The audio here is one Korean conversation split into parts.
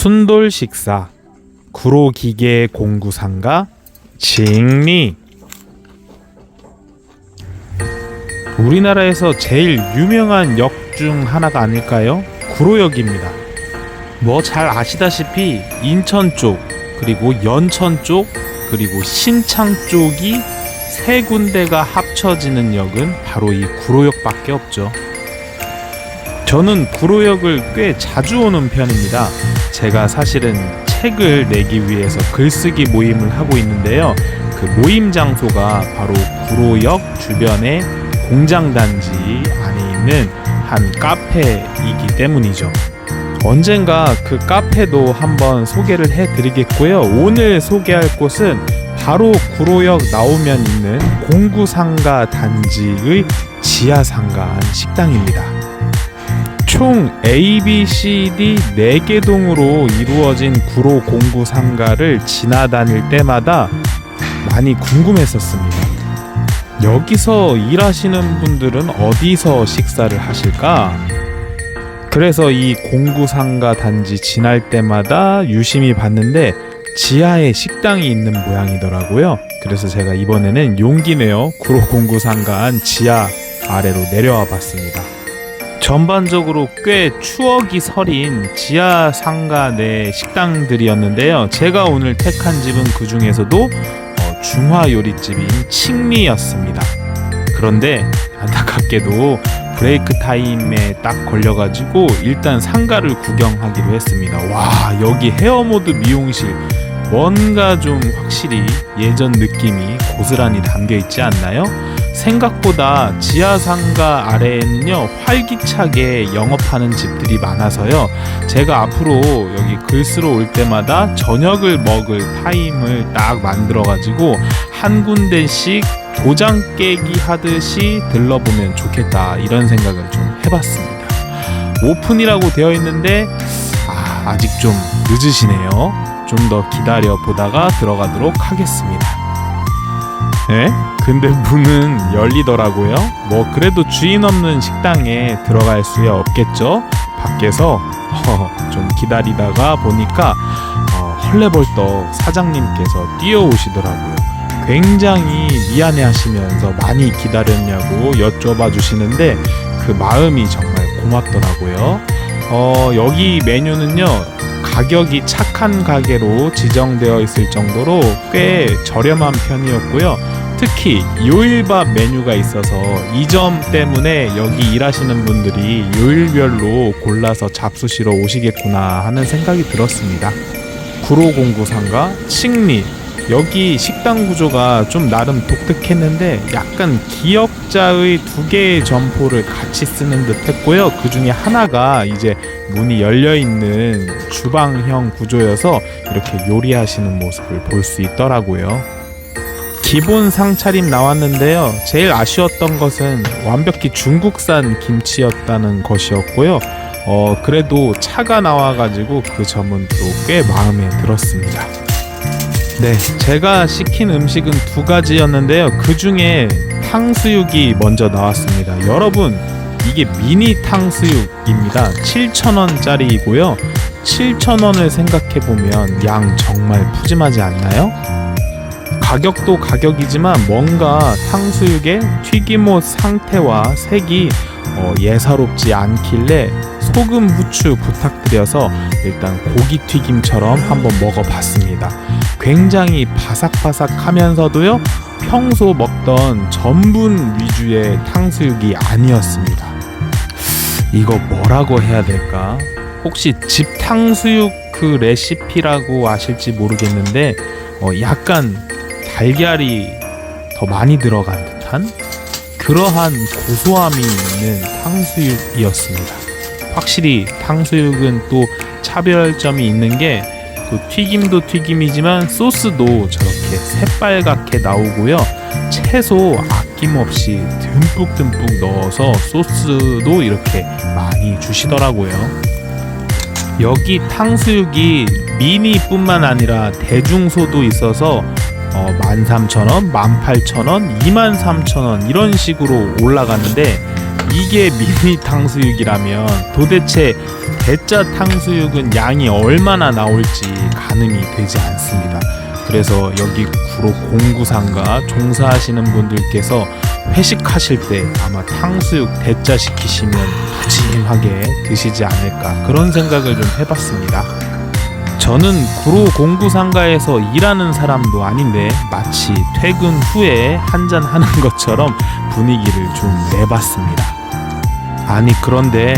순돌 식사 구로기계 공구상가 징리 우리나라에서 제일 유명한 역 중 하나가 아닐까요? 구로역입니다. 뭐 잘 아시다시피 인천 쪽 그리고 연천 쪽 그리고 신창 쪽이 세 군데가 합쳐지는 역은 바로 이 구로역밖에 없죠. 저는 구로역을 꽤 자주 오는 편입니다. 제가 사실은 책을 내기 위해서 글쓰기 모임을 하고 있는데요. 그 모임 장소가 바로 구로역 주변의 공장단지 안에 있는 한 카페이기 때문이죠. 언젠가 그 카페도 한번 소개를 해드리겠고요. 오늘 소개할 곳은 바로 구로역 나오면 있는 공구상가 단지의 지하상가 식당입니다. 총 A, B, C, D 4개 동으로 이루어진 구로 공구 상가를 지나다닐 때마다 많이 궁금했었습니다. 여기서 일하시는 분들은 어디서 식사를 하실까? 그래서 이 공구 상가 단지 지날 때마다 유심히 봤는데 지하에 식당이 있는 모양이더라고요. 그래서 제가 이번에는 용기 내어 구로 공구 상가 안 지하 아래로 내려와 봤습니다. 전반적으로 꽤 추억이 서린 지하 상가 내 식당들이었는데요. 제가 오늘 택한 집은 그 중에서도 어, 중화 요리집인 칭미였습니다. 그런데 안타깝게도 브레이크 타임에 딱 걸려가지고 일단 상가를 구경하기로 했습니다. 와 여기 헤어모드 미용실 뭔가 좀 확실히 예전 느낌이 고스란히 담겨 있지 않나요? 생각보다 지하 상가 아래에는요 활기차게 영업하는 집들이 많아서요. 제가 앞으로 여기 글 쓰러 올 때마다 저녁을 먹을 타임을 딱 만들어 가지고 한 군데씩 도장 깨기 하듯이 들러보면 좋겠다 이런 생각을 좀 해봤습니다. 오픈이라고 되어 있는데 아, 아직 좀 늦으시네요. 좀 더 기다려 보다가 들어가도록 하겠습니다 에? 근데 문은 열리더라고요. 뭐 그래도 주인 없는 식당에 들어갈 수야 없겠죠. 밖에서 어, 좀 기다리다가 보니까 어, 헐레벌떡 사장님께서 뛰어오시더라고요. 굉장히 미안해 하시면서 많이 기다렸냐고 여쭤봐 주시는데 그 마음이 정말 고맙더라고요. 어, 여기 메뉴는요. 가격이 착한 가게로 지정되어 있을 정도로 꽤 저렴한 편이었고요. 특히 요일밥 메뉴가 있어서 이 점 때문에 여기 일하시는 분들이 요일별로 골라서 잡수시러 오시겠구나 하는 생각이 들었습니다. 구로공구상가 칭리 여기 식당 구조가 좀 나름 독특했는데 약간 기역자의 두 개의 점포를 같이 쓰는 듯 했고요. 그 중에 하나가 이제 문이 열려 있는 주방형 구조여서 이렇게 요리하시는 모습을 볼 수 있더라고요. 기본 상차림 나왔는데요. 제일 아쉬웠던 것은 완벽히 중국산 김치였다는 것이었고요. 어, 그래도 차가 나와가지고 그 점은 또 꽤 마음에 들었습니다. 네, 제가 시킨 음식은 두 가지였는데요. 그 중에 탕수육이 먼저 나왔습니다. 여러분, 이게 미니 탕수육입니다. 7,000원짜리이고요. 7,000원을 생각해보면 양 정말 푸짐하지 않나요? 가격도 가격이지만 뭔가 탕수육의 튀김옷 상태와 색이 어, 예사롭지 않길래 소금 후추 부탁드려서 일단 고기 튀김처럼 한번 먹어봤습니다. 굉장히 바삭바삭하면서도요 평소 먹던 전분 위주의 탕수육이 아니었습니다. 이거 뭐라고 해야 될까? 혹시 집 탕수육 그 레시피라고 아실지 모르겠는데 어, 약간 달걀이 더 많이 들어간 듯한 그러한 고소함이 있는 탕수육이었습니다. 확실히 탕수육은 또 차별점이 있는 게또 튀김도 튀김이지만 소스도 저렇게 새빨갛게 나오고요. 채소 아낌없이 듬뿍듬뿍 넣어서 소스도 이렇게 많이 주시더라고요. 여기 탕수육이 미니뿐만 아니라 대중소도 있어서 어, 13,000원, 18,000원, 23,000원 이런 식으로 올라가는데 이게 미니 탕수육이라면 도대체 대짜 탕수육은 양이 얼마나 나올지 가늠이 되지 않습니다. 그래서 여기 구로 공구상가 종사하시는 분들께서 회식하실 때 아마 탕수육 대짜 시키시면 푸짐하게 드시지 않을까 그런 생각을 좀 해봤습니다. 저는 구로 공구 상가에서 일하는 사람도 아닌데 마치 퇴근 후에 한잔 하는 것처럼 분위기를 좀 내봤습니다. 아니 그런데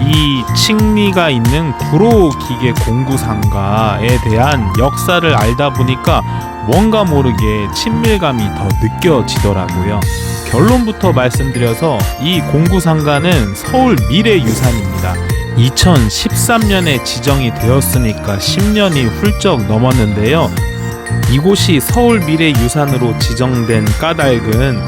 이 칭리가 있는 구로 기계 공구 상가에 대한 역사를 알다 보니까 뭔가 모르게 친밀감이 더 느껴지더라고요. 결론부터 말씀드려서 이 공구 상가는 서울 미래 유산입니다. 2013년에 지정이 되었으니까 10년이 훌쩍 넘었는데요. 이곳이 서울 미래유산으로 지정된 까닭은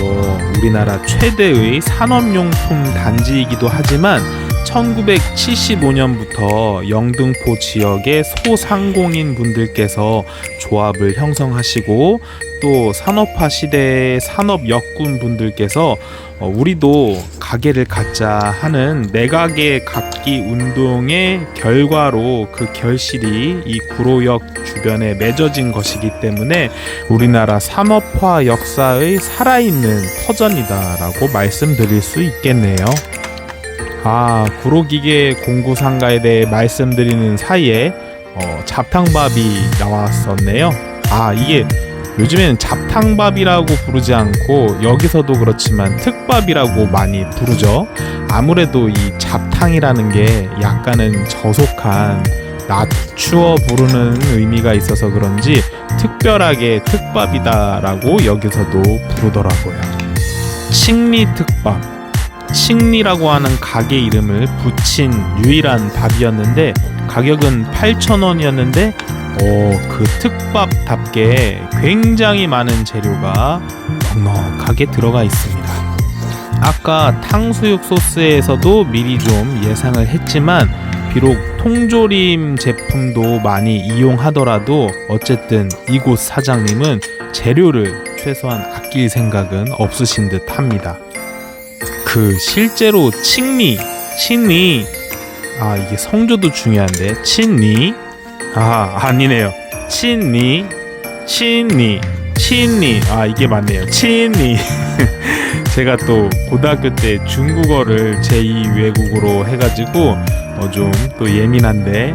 뭐 우리나라 최대의 산업용품 단지이기도 하지만 1975년부터 영등포 지역의 소상공인 분들께서 조합을 형성하시고 또 산업화 시대의 산업 역군 분들께서 어, 우리도 가게를 갖자 하는 내가게 갖기 운동의 결과로 그 결실이 이 구로역 주변에 맺어진 것이기 때문에 우리나라 산업화 역사의 살아있는 터전이다라고 말씀드릴 수 있겠네요. 아, 구로기계 공구상가에 대해 말씀드리는 사이에 어, 잡탕밥이 나왔었네요. 아, 이게 요즘에는 잡탕밥이라고 부르지 않고 여기서도 그렇지만 특밥이라고 많이 부르죠. 아무래도 이 잡탕이라는 게 약간은 저속한 낮추어 부르는 의미가 있어서 그런지 특별하게 특밥이다라고 여기서도 부르더라고요. 칭리 특밥. 칭리라고 하는 가게 이름을 붙인 유일한 밥이었는데 가격은 8,000원이었는데 오, 그 특밥답게 굉장히 많은 재료가 넉넉하게 들어가 있습니다. 아까 탕수육 소스에서도 미리 좀 예상을 했지만 비록 통조림 제품도 많이 이용하더라도 어쨌든 이곳 사장님은 재료를 최소한 아낄 생각은 없으신 듯 합니다. 그 실제로 칭리, 친리 아 이게 성조도 중요한데 친리 아 아니네요. 친리 친리 친리 아 이게 맞네요. 친리 제가 또 고등학교 때 중국어를 제2 외국어로 해가지고 어 좀 또 예민한데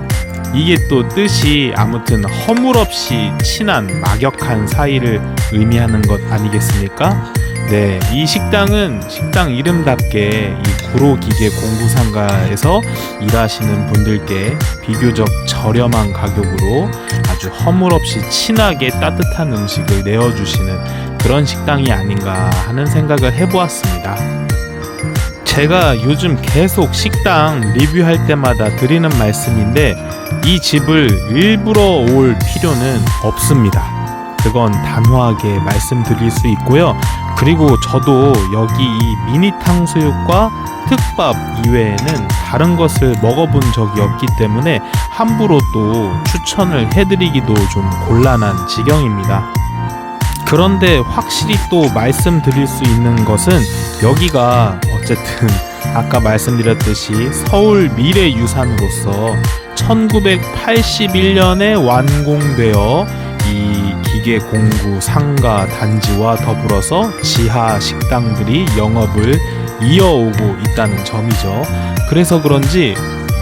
이게 또 뜻이 아무튼 허물없이 친한 막역한 사이를 의미하는 것 아니겠습니까? 네, 이 식당은 식당 이름답게 이 구로 기계 공구 상가에서 일하시는 분들께 비교적 저렴한 가격으로 아주 허물없이 친하게 따뜻한 음식을 내어주시는 그런 식당이 아닌가 하는 생각을 해보았습니다. 제가 요즘 계속 식당 리뷰할 때마다 드리는 말씀인데 이 집을 일부러 올 필요는 없습니다. 그건 단호하게 말씀드릴 수 있고요. 그리고 저도 여기 이 미니 탕수육과 특밥 이외에는 다른 것을 먹어본 적이 없기 때문에 함부로 또 추천을 해드리기도 좀 곤란한 지경입니다. 그런데 확실히 또 말씀드릴 수 있는 것은 여기가 어쨌든 아까 말씀드렸듯이 서울 미래유산으로서 1981년에 완공되어 이 기계 공구 상가 단지와 더불어서 지하 식당들이 영업을 이어오고 있다는 점이죠. 그래서 그런지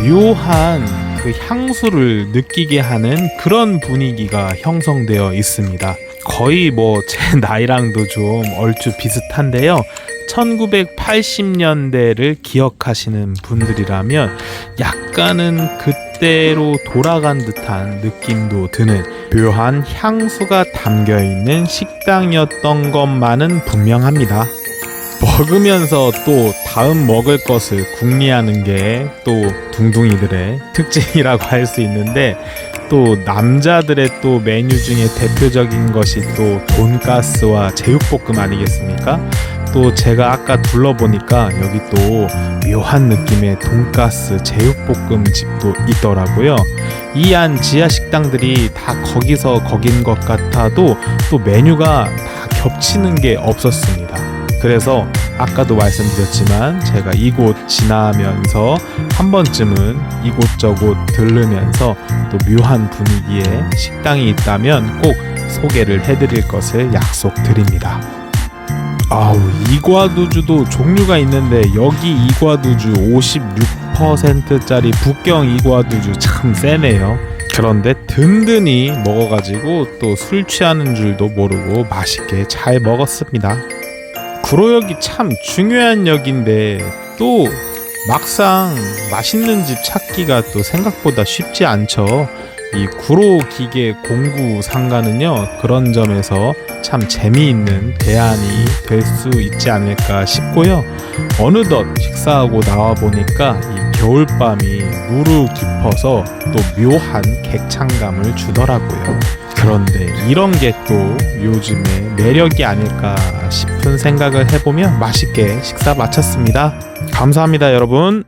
묘한 그 향수를 느끼게 하는 그런 분위기가 형성되어 있습니다. 거의 뭐 제 나이랑도 좀 얼추 비슷한데요. 1980년대를 기억하시는 분들이라면 약간은 그 때로 돌아간 듯한 느낌도 드는 묘한 향수가 담겨 있는 식당이었던 것만은 분명합니다. 먹으면서 또 다음 먹을 것을 궁리하는 게 또 둥둥이들의 특징이라고 할 수 있는데 또 남자들의 또 메뉴 중에 대표적인 것이 또 돈가스와 제육볶음 아니겠습니까? 또 제가 아까 둘러보니까 여기 또 묘한 느낌의 돈가스 제육볶음 집도 있더라고요. 이 안 지하 식당들이 다 거기서 거긴 것 같아도 또 메뉴가 다 겹치는 게 없었습니다. 그래서 아까도 말씀드렸지만 제가 이곳 지나면서 한 번쯤은 이곳저곳 들르면서 또 묘한 분위기의 식당이 있다면 꼭 소개를 해드릴 것을 약속드립니다. 아우 이과두주도 종류가 있는데 여기 이과두주 56%짜리 북경 이과두주 참 세네요. 그런데 든든히 먹어가지고 또 술 취하는 줄도 모르고 맛있게 잘 먹었습니다. 구로역이 참 중요한 역인데 또 막상 맛있는 집 찾기가 또 생각보다 쉽지 않죠. 이 구로 기계 공구 상가는요 그런 점에서 참 재미있는 대안이 될 수 있지 않을까 싶고요. 어느덧 식사하고 나와 보니까 이 겨울밤이 무르 깊어서 또 묘한 객창감을 주더라고요. 그런데 이런 게 또 요즘의 매력이 아닐까 싶은 생각을 해보며 맛있게 식사 마쳤습니다. 감사합니다, 여러분.